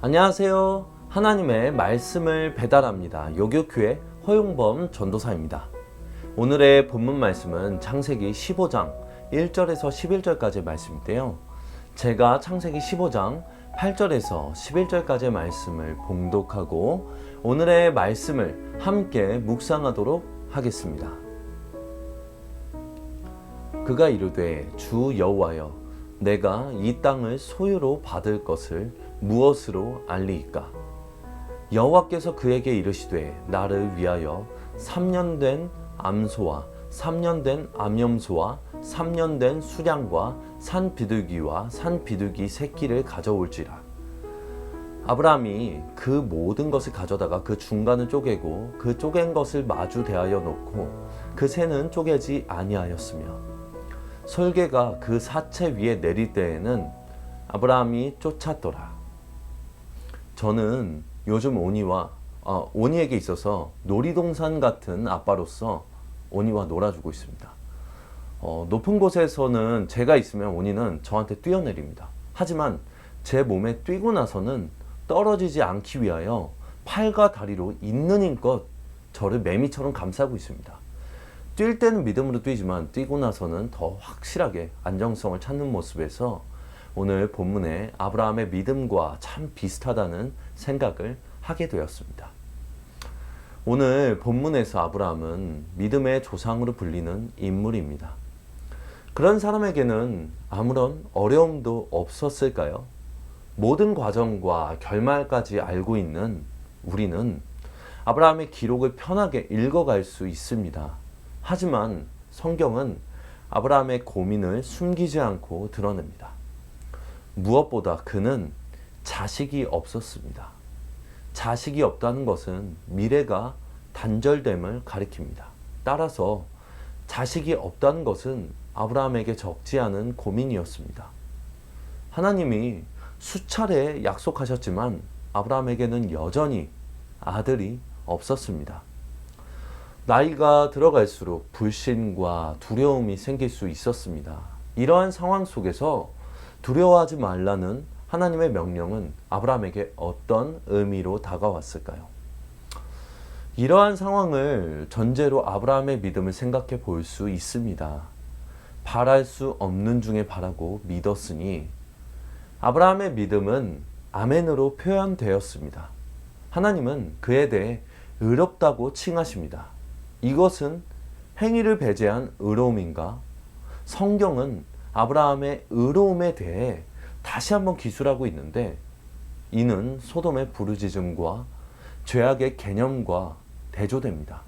안녕하세요. 하나님의 말씀을 배달합니다. 요교교회 허용범 전도사입니다. 오늘의 본문 말씀은 창세기 15장 1절에서 11절까지 말씀인데요. 제가 창세기 15장 8절에서 11절까지의 말씀을 봉독하고 오늘의 말씀을 함께 묵상하도록 하겠습니다. 그가 이르되 주 여호와여 내가 이 땅을 소유로 받을 것을 무엇으로 알리이까? 여호와께서 그에게 이르시되 나를 위하여 3년 된 암소와 3년 된 암염소와 3년 된 수량과 산 비둘기와 산 비둘기 새끼를 가져올지라. 아브라함이 그 모든 것을 가져다가 그 중간을 쪼개고 그 쪼갠 것을 마주 대하여 놓고 그 새는 쪼개지 아니하였으며 설계가 그 사체 위에 내릴 때에는 아브라함이 쫓았더라. 저는 요즘 오니와 어, 오니에게 있어서 놀이동산 같은 아빠로서 오니와 놀아주고 있습니다. 어, 높은 곳에서는 제가 있으면 오니는 저한테 뛰어내립니다. 하지만 제 몸에 뛰고 나서는 떨어지지 않기 위하여 팔과 다리로 있는 힘껏 저를 매미처럼 감싸고 있습니다. 뛸 때는 믿음으로 뛰지만 뛰고 나서는 더 확실하게 안정성을 찾는 모습에서 오늘 본문에 아브라함의 믿음과 참 비슷하다는 생각을 하게 되었습니다. 오늘 본문에서 아브라함은 믿음의 조상으로 불리는 인물입니다. 그런 사람에게는 아무런 어려움도 없었을까요? 모든 과정과 결말까지 알고 있는 우리는 아브라함의 기록을 편하게 읽어갈 수 있습니다. 하지만 성경은 아브라함의 고민을 숨기지 않고 드러냅니다. 무엇보다 그는 자식이 없었습니다. 자식이 없다는 것은 미래가 단절됨을 가리킵니다. 따라서 자식이 없다는 것은 아브라함에게 적지 않은 고민이었습니다. 하나님이 수차례 약속하셨지만 아브라함에게는 여전히 아들이 없었습니다. 나이가 들어갈수록 불신과 두려움이 생길 수 있었습니다. 이러한 상황 속에서 두려워하지 말라는 하나님의 명령은 아브라함에게 어떤 의미로 다가왔을까요? 이러한 상황을 전제로 아브라함의 믿음을 생각해 볼 수 있습니다. 바랄 수 없는 중에 바라고 믿었으니 아브라함의 믿음은 아멘으로 표현되었습니다. 하나님은 그에 대해 의롭다고 칭하십니다. 이것은 행위를 배제한 의로움인가? 성경은 아브라함의 의로움에 대해 다시 한번 기술하고 있는데 이는 소돔의 부르짖음과 죄악의 개념과 대조됩니다.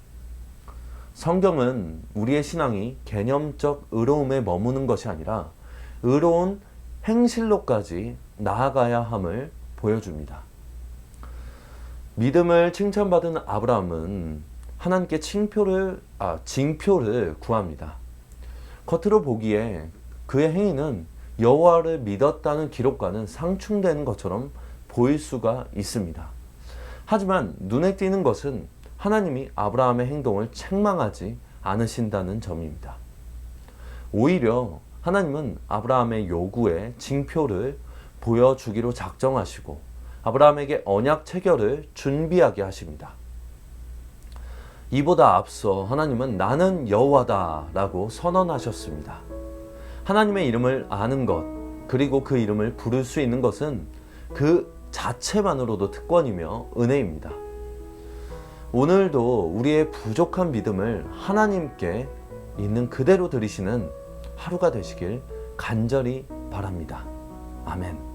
성경은 우리의 신앙이 개념적 의로움에 머무는 것이 아니라 의로운 행실로까지 나아가야 함을 보여줍니다. 믿음을 칭찬받은 아브라함은 하나님께 칭표를 아, 징표를 구합니다. 겉으로 보기에 그의 행위는 여호와를 믿었다는 기록과는 상충되는 것처럼 보일 수가 있습니다. 하지만 눈에 띄는 것은 하나님이 아브라함의 행동을 책망하지 않으신다는 점입니다. 오히려 하나님은 아브라함의 요구에 징표를 보여주기로 작정하시고 아브라함에게 언약 체결을 준비하게 하십니다. 이보다 앞서 하나님은 나는 여호와다라고 선언하셨습니다. 하나님의 이름을 아는 것 그리고 그 이름을 부를 수 있는 것은 그 자체만으로도 특권이며 은혜입니다. 오늘도 우리의 부족한 믿음을 하나님께 있는 그대로 드리시는 하루가 되시길 간절히 바랍니다. 아멘.